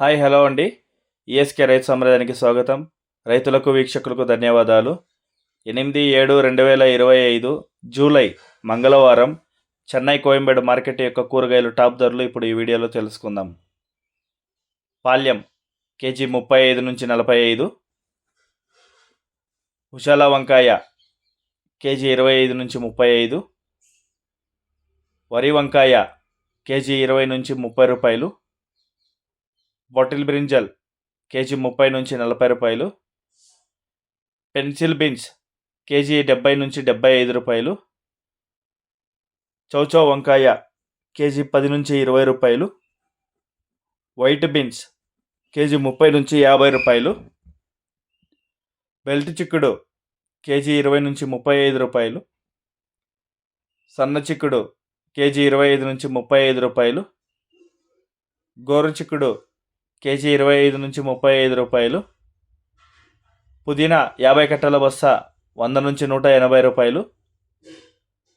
Hi hello అండి. ESK రైతు సామ్రాజ్యానికి స్వాగతం. రైతులకు వీక్షకులకు ధన్యవాదాలు. ఎనిమిది ఏడు రెండు వేల ఇరవై ఐదు జూలై మంగళవారం చెన్నై కోయంబేడు మార్కెట్ యొక్క కూరగాయలు టాప్ ధరలు ఇప్పుడు ఈ వీడియోలో తెలుసుకుందాం. పాల్యం కేజీ ముప్పై ఐదు నుంచి నలభై ఐదు. ఉషాల వంకాయ కేజీ ఇరవై ఐదు నుంచి ముప్పై ఐదు. వరి వంకాయ కేజీ ఇరవై నుంచి ముప్పై రూపాయలు. బాటిల్ బ్రింజల్ కేజీ ముప్పై నుంచి నలభై రూపాయలు. పెన్సిల్ బీన్స్ కేజీ డెబ్బై నుంచి డెబ్బై ఐదు రూపాయలు. చౌచౌ వంకాయ కేజీ పది నుంచి ఇరవై రూపాయలు. వైట్ బీన్స్ కేజీ ముప్పై నుంచి యాభై రూపాయలు. బెల్ట్ చిక్కుడు కేజీ ఇరవై నుంచి ముప్పై ఐదు రూపాయలు. సన్న చిక్కుడు కేజీ ఇరవై ఐదు నుంచి ముప్పై ఐదు రూపాయలు. గోరు చిక్కుడు కేజీ ఇరవై ఐదు నుంచి ముప్పై ఐదు రూపాయలు. పుదీనా యాభై కట్టల బస్స వంద నుంచి నూట ఎనభై రూపాయలు.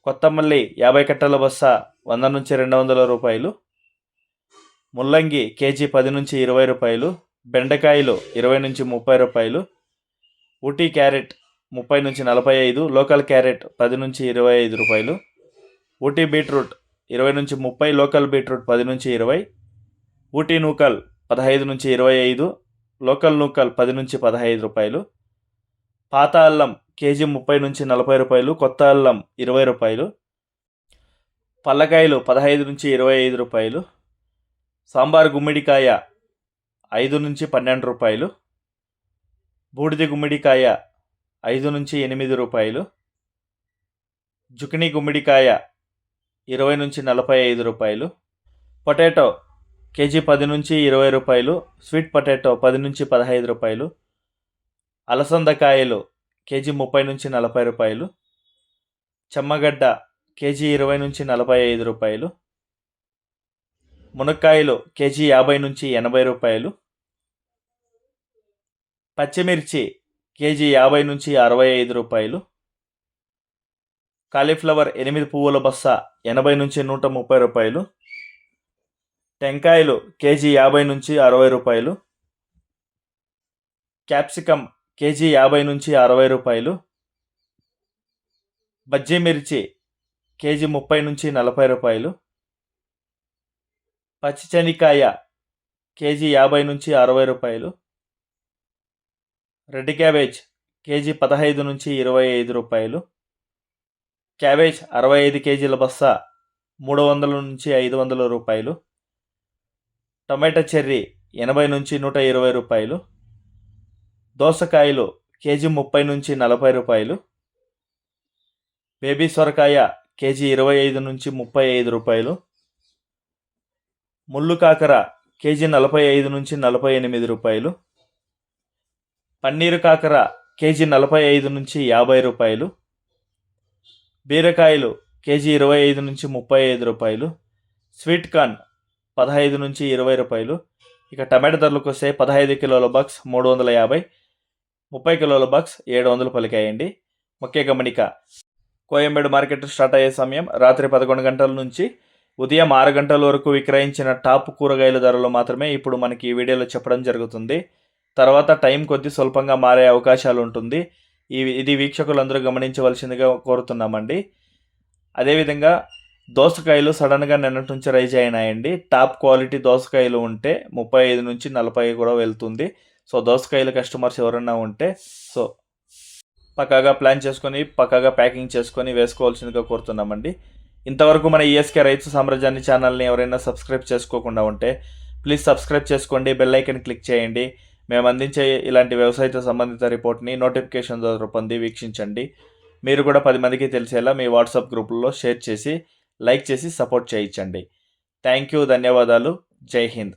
కొత్తమల్లి యాభై కట్టల బస్స వంద నుంచి రెండు వందల రూపాయలు. ముల్లంగి కేజీ పది నుంచి ఇరవై రూపాయలు. బెండకాయలు ఇరవై నుంచి ముప్పై రూపాయలు. ఊటీ క్యారెట్ ముప్పై నుంచి నలభై ఐదు. లోకల్ క్యారెట్ పది నుంచి ఇరవై ఐదు రూపాయలు. ఊటీ బీట్రూట్ ఇరవై నుంచి ముప్పై. లోకల్ బీట్రూట్ పది నుంచి ఇరవై. ఊటీ నూకల్ పదహైదు నుంచి ఇరవై ఐదు లోకల్ నూకల్ పది నుంచి పదహైదు రూపాయలు పాత అల్లం కేజీ ముప్పై నుంచి నలభై రూపాయలు కొత్త అల్లం ఇరవై రూపాయలు పల్లకాయలు పదహైదు నుంచి ఇరవై ఐదు రూపాయలు సాంబార్ గుమ్మిడికాయ ఐదు నుంచి పన్నెండు రూపాయలు బూడిద గుమ్మిడికాయ ఐదు నుంచి ఎనిమిది రూపాయలు జుకినీ గుమ్మిడికాయ ఇరవై నుంచి నలభై ఐదు రూపాయలు పొటాటో కేజీ పది నుంచి ఇరవై రూపాయలు స్వీట్ పొటాటో పది నుంచి పదహైదు రూపాయలు అలసందకాయలు కేజీ ముప్పై నుంచి నలభై రూపాయలు చెమ్మగడ్డ కేజీ ఇరవై నుంచి నలభై ఐదు రూపాయలు మునక్కాయలు కేజీ యాభై నుంచి ఎనభై రూపాయలు పచ్చిమిర్చి కేజీ యాభై నుంచి అరవై ఐదు రూపాయలు కాలీఫ్లవర్ ఎనిమిది పువ్వుల బస్స ఎనభై నుంచి నూట ముప్పై రూపాయలు టెంకాయలు కేజీ యాభై నుంచి అరవై రూపాయలు. క్యాప్సికమ్ కేజీ యాభై నుంచి అరవై రూపాయలు. బజ్జీ మిర్చి కేజీ ముప్పై నుంచి నలభై రూపాయలు. పచ్చిశనగకాయ కేజీ యాభై నుంచి అరవై రూపాయలు. రెడ్ క్యాబేజ్ కేజీ పదహైదు నుంచి ఇరవై ఐదు రూపాయలు. క్యాబేజ్ అరవై ఐదు కేజీల బస్తా మూడు వందల నుంచి ఐదు వందల రూపాయలు. టొమాటో చెర్రీ ఎనభై నుంచి నూట ఇరవై రూపాయలు. దోసకాయలు కేజీ ముప్పై నుంచి నలభై రూపాయలు. బేబీ సొరకాయ కేజీ ఇరవై ఐదు నుంచి ముప్పై ఐదు రూపాయలు. ముళ్ళు కాకర కేజీ నలభై ఐదు నుంచి నలభై ఎనిమిది రూపాయలు. పన్నీరు కాకర కేజీ నలభై ఐదు నుంచి యాభై రూపాయలు. బీరకాయలు కేజీ ఇరవై ఐదు నుంచి ముప్పై ఐదు రూపాయలు. స్వీట్ కార్న్ పదహైదు నుంచి ఇరవై రూపాయలు. ఇక టమాటా ధరలకు వస్తే పదహైదు కిలోల బాక్స్ మూడు వందల యాభై ముప్పై కిలోల బాక్స్ ఏడు వందలు పలికాయండి. ముఖ్య గమనిక కోయంబేడు మార్కెట్ స్టార్ట్ అయ్యే సమయం రాత్రి పదకొండు గంటల నుంచి ఉదయం ఆరు గంటల వరకు విక్రయించిన టాప్ కూరగాయల ధరలు మాత్రమే ఇప్పుడు మనకి ఈ వీడియోలో చెప్పడం జరుగుతుంది. తర్వాత టైం కొద్ది స్వల్పంగా మారే అవకాశాలు ఉంటుంది. ఈ ఇది వీక్షకులందరూ గమనించవలసిందిగా కోరుతున్నామండి. అదేవిధంగా దోసకాయలు సడన్గా నిన్నటి నుంచి రైజ్ అయినాయండి. టాప్ క్వాలిటీ దోసకాయలు ఉంటే ముప్పై ఐదు నుంచి నలభై కూడా వెళ్తుంది. సో దోసకాయలు కస్టమర్స్ ఎవరన్నా ఉంటే సో పక్కాగా ప్లాన్ చేసుకొని పక్కాగా ప్యాకింగ్ చేసుకొని వేసుకోవాల్సిందిగా కోరుతున్నామండి. ఇంతవరకు మన ఈఎస్కే రైతు సామ్రాజ్యాన్ని ఛానల్ని ఎవరైనా సబ్స్క్రైబ్ చేసుకోకుండా ఉంటే ప్లీజ్ సబ్స్క్రైబ్ చేసుకోండి బెల్ ఐకన్ క్లిక్ చేయండి. మేము అందించే ఇలాంటి వ్యవసాయతో సంబంధిత రిపోర్ట్ని నోటిఫికేషన్ ద్వారా పొంది వీక్షించండి. మీరు కూడా పది మందికి తెలిసేలా మీ వాట్సాప్ గ్రూపుల్లో షేర్ చేసి లైక్ చేసి సపోర్ట్ చేయించండి. థ్యాంక్ యూ ధన్యవాదాలు. జై హింద్.